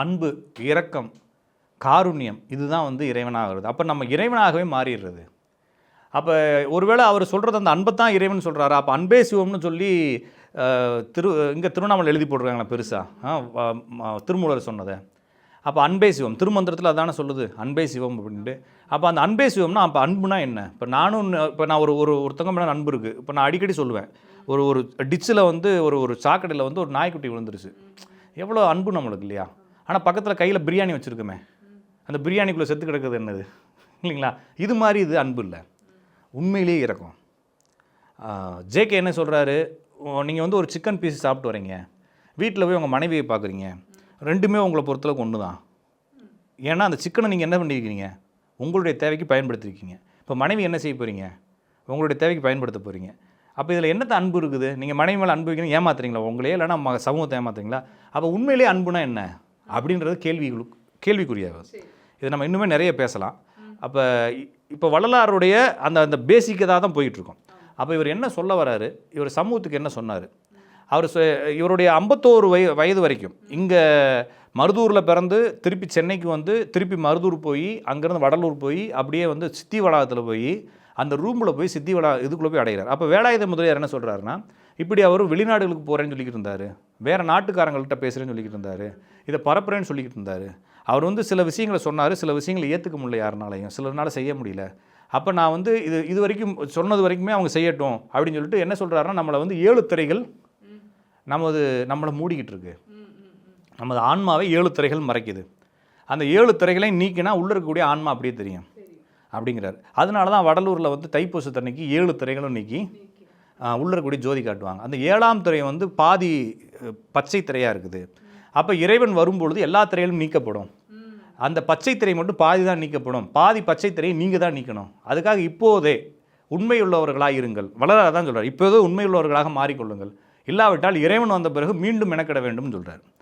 அன்பு இரக்கம் காருண்யம் இதுதான் வந்து இறைவனாகிறது அப்போ நம்ம இறைவனாகவே மாறிடுறது. அப்போ ஒருவேளை அவர் சொல்கிறது அந்த அன்பை தான் இறைவன் சொல்கிறாரா அப்போ அன்பே சிவம்னு சொல்லி திரு இங்கே திருவண்ணாமலை எழுதி போட்டிருக்காங்களா பெருசாக திருமூலர் சொன்னதை. அப்போ அன்பே சிவம் திருமந்திரத்தில் அதானே சொல்லுது அன்பே சிவம் அப்படின்ட்டு. அப்போ அந்த அன்பே சிவம்னா அப்போ அன்புனா என்ன? இப்போ நானும் இப்போ நான் ஒரு ஒரு ஒருத்தங்க மேலே அன்பு இருக்குது இப்போ நான் அடிக்கடி சொல்லுவேன் ஒரு ஒரு டிச்சில் வந்து ஒரு ஒரு சாக்கடையில் வந்து ஒரு நாய்க்குட்டி விழுந்துருச்சு. எவ்வளோ அன்பு நம்மளுக்கு இல்லையா? ஆனால் பக்கத்தில் கையில் பிரியாணி வச்சுருக்குமே. அந்த பிரியாணிக்குள்ளே செத்து கிடக்குது என்னது? இல்லைங்களா? இது மாதிரி இது அன்பு இல்லை. உண்மையிலேயே இறக்கும். ஜேகே என்ன சொல்கிறாரு நீங்கள் வந்து ஒரு சிக்கன் பீஸ் சாப்பிட்டு வரீங்க. வீட்டில் போய் உங்கள் மனைவியை பார்க்குறீங்க ரெண்டுமே உங்களை பொறுத்தளவுக்கு ஒன்று தான் ஏன்னா அந்த சிக்கனை நீங்கள் என்ன பண்ணியிருக்கீங்க உங்களுடைய தேவைக்கு பயன்படுத்திருக்கீங்க. இப்போ மனைவி என்ன செய்ய போகிறீங்க உங்களுடைய தேவைக்கு பயன்படுத்த போகிறீங்க அப்போ இதில் என்னத்த அன்பு இருக்குது? நீங்கள் மனைவி மேலே அன்பு வைக்கணும் ஏமாத்துறீங்களா? உங்களே இல்லைன்னா ம சமூகத்தை ஏமாத்துறீங்களா? அப்போ உண்மையிலேயே அன்புனா என்ன? அப்படின்றது கேள்வி கேள்விக்குரியாகுது இது நம்ம இன்னுமே நிறைய பேசலாம். அப்போ இப்போ வள்ளலாருடைய அந்த அந்த பேசிக்கதாக தான் போயிட்டுருக்கோம். அப்போ இவர் என்ன சொல்ல வராரு? இவர் சமூகத்துக்கு என்ன சொன்னார்? அவர் சொ- இவருடைய ஐம்பத்தோரு வய வயது வரைக்கும் இங்கே மருதூரில் பிறந்து திருப்பி சென்னைக்கு வந்து திருப்பி மருதூர் போய் அங்கேருந்து வடலூர் போய் அப்படியே வந்து சித்தி வளாகத்தில் போய் அந்த ரூமில் போய் சித்தி வளா இதுக்குள்ளே போய் அடைகிறார். அப்போ வேலாயுத முதலியார் என்ன சொல்கிறாருன்னா இப்படி அவர் வெளிநாடுகளுக்கு போகிறேன்னு சொல்லிக்கிட்டு இருந்தார். வேறு நாட்டுக்காரங்கள்ட்ட பேசுகிறேன்னு சொல்லிக்கிட்டு இருந்தார். இதை பரப்புறேன்னு சொல்லிக்கிட்டு இருந்தார். அவர் வந்து சில விஷயங்களை சொன்னார் சில விஷயங்களை ஏற்றுக்க முடியல யாருனாலையும். சிலர்னால செய்ய முடியல. அப்போ நான் வந்து இது இது வரைக்கும் சொன்னது வரைக்குமே அவங்க செய்யட்டும் அப்படின்னு சொல்லிட்டு என்ன சொல்கிறாருன்னா நம்மளை வந்து ஏழு திரைகள் நமது நம்மளை மூடிக்கிட்டு இருக்கு. நமது ஆன்மாவை ஏழு திரைகள் மறைக்குது. அந்த ஏழு திரைகளையும் நீக்கினா உள்ளே இருக்கக்கூடிய ஆன்மா அப்படியே தெரியும். அப்படிங்கிறார். அதனால தான் வடலூரில் வந்து தைப்பூசத்தன்னைக்கு ஏழு திரைகளும் நீக்கி உள்ளே உள்ள இருக்கக்கூடிய ஜோதி காட்டுவாங்க. அந்த ஏழாம் திரை வந்து பாதி பச்சை திரையாக இருக்குது. அப்போ இறைவன் வரும்பொழுது எல்லா திரையிலும் நீக்கப்படும். அந்த பச்சை திரை மட்டும் பாதி தான் நீக்கப்படும். பாதி பச்சை திரையை நீங்கள் தான் நீக்கணும். அதுக்காக இப்போதே உண்மையுள்ளவர்களாக இருங்கள். வளர தான் சொல்கிறார் இப்போதே உண்மையுள்ளவர்களாக மாறிக்கொள்ளுங்கள். இல்லாவிட்டால் இறைவன் வந்த பிறகு மீண்டும் மெனக்கிட வேண்டும் சொல்கிறார்